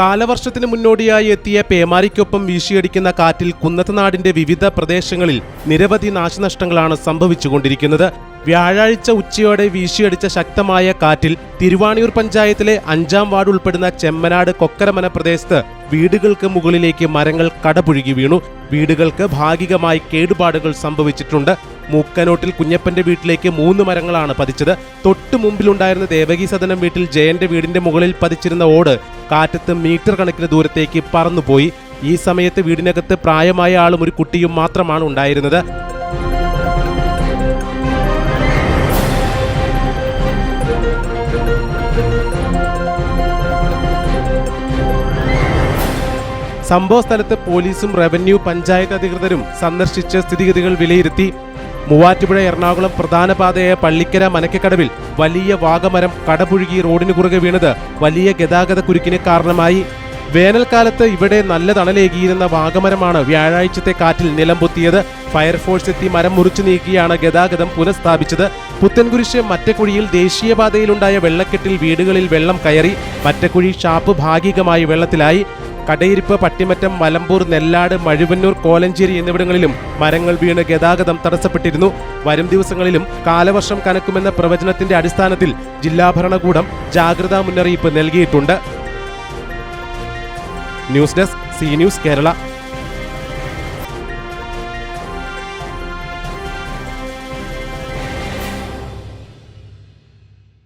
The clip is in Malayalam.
കാലവർഷത്തിന് മുന്നോടിയായി എത്തിയ പേമാരിക്കൊപ്പം വീശിയടിക്കുന്ന കാറ്റിൽ കുന്നത്തനാടിന്റെ വിവിധ പ്രദേശങ്ങളിൽ നിരവധി നാശനഷ്ടങ്ങളാണ് സംഭവിച്ചുകൊണ്ടിരിക്കുന്നത്. വ്യാഴാഴ്ച ഉച്ചയോടെ വീശിയടിച്ച ശക്തമായ കാറ്റിൽ തിരുവാണിയൂർ പഞ്ചായത്തിലെ അഞ്ചാം വാർഡ് ഉൾപ്പെടുന്ന ചെമ്മനാട് കൊക്കരമന പ്രദേശത്ത് വീടുകൾക്ക് മുകളിലേക്ക് മരങ്ങൾ കടപുഴുകി വീണു. വീടുകൾക്ക് ഭാഗികമായി കേടുപാടുകൾ സംഭവിച്ചിട്ടുണ്ട്. മൂക്കനോട്ടിൽ കുഞ്ഞപ്പന്റെ വീട്ടിലേക്ക് മൂന്ന് മരങ്ങളാണ് പതിച്ചത്. തൊട്ടു മുമ്പിലുണ്ടായിരുന്ന ദേവകി സദനം വീട്ടിൽ ജയന്റെ വീടിന്റെ മുകളിൽ പതിച്ചിരുന്ന ഓട് കാറ്റത്ത് മീറ്റർ കണക്കിന് ദൂരത്തേക്ക് പറന്നുപോയി. ഈ സമയത്ത് വീടിനകത്ത് പ്രായമായ ആളും ഒരു കുട്ടിയും മാത്രമാണ് ഉണ്ടായിരുന്നത്. സംഭവ സ്ഥലത്ത് പോലീസും റവന്യൂ പഞ്ചായത്ത് അധികൃതരും സന്ദർശിച്ച് സ്ഥിതിഗതികൾ വിലയിരുത്തി. മൂവാറ്റുപുഴ എറണാകുളം പ്രധാന പാതയായ പള്ളിക്കര മനക്കക്കടവിൽ വലിയ വാഗമരം കടപുഴുകി റോഡിന് കുറുകെ വീണത് വലിയ ഗതാഗത കുരുക്കിന് കാരണമായി. വേനൽക്കാലത്ത് ഇവിടെ നല്ല തണലേകിയിരുന്ന വാഗമരമാണ് വ്യാഴാഴ്ചത്തെ കാറ്റിൽ നിലംപൊത്തിയത്. ഫയർഫോഴ്സ് എത്തി മരം മുറിച്ചു നീക്കിയാണ് ഗതാഗതം പുനഃസ്ഥാപിച്ചത്. പുത്തൻകുരിശ് മറ്റക്കുഴിയിൽ ദേശീയപാതയിലുണ്ടായ വെള്ളക്കെട്ടിൽ വീടുകളിൽ വെള്ളം കയറി. മറ്റക്കുഴി ഷാപ്പ് ഭാഗികമായി വെള്ളത്തിലായി. കടയിരിപ്പ് പട്ടിമറ്റം മലമ്പൂർ നെല്ലാട് മഴുവന്നൂർ കോലഞ്ചേരി എന്നിവിടങ്ങളിലും മരങ്ങൾ വീണ് ഗതാഗതം തടസ്സപ്പെട്ടിരുന്നു. വരും ദിവസങ്ങളിലും കാലവർഷം കനക്കുമെന്ന പ്രവചനത്തിന്റെ അടിസ്ഥാനത്തിൽ ജില്ലാ ഭരണകൂടം ജാഗ്രതാ മുന്നറിയിപ്പ് നൽകിയിട്ടുണ്ട്. News desk C news Kerala.